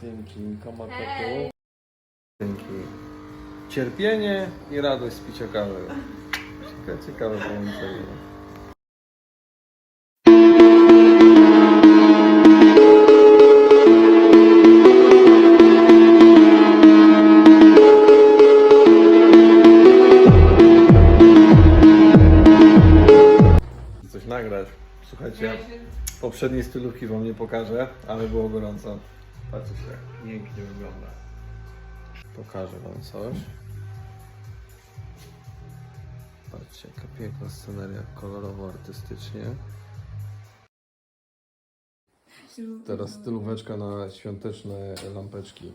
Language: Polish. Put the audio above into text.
Piękninko ma Hej. Dzięki. Cierpienie i radość z picia kawy. Ciekawe, ciekawe połączenie. Coś nagrać. Słuchajcie, poprzedniej stylówki wam nie pokażę, ale było gorąco. Patrzcie się, jak pięknie wygląda. Pokażę wam coś. Patrzcie, jaka piękna sceneria, kolorowo, artystycznie. Teraz stylóweczka na świąteczne lampeczki.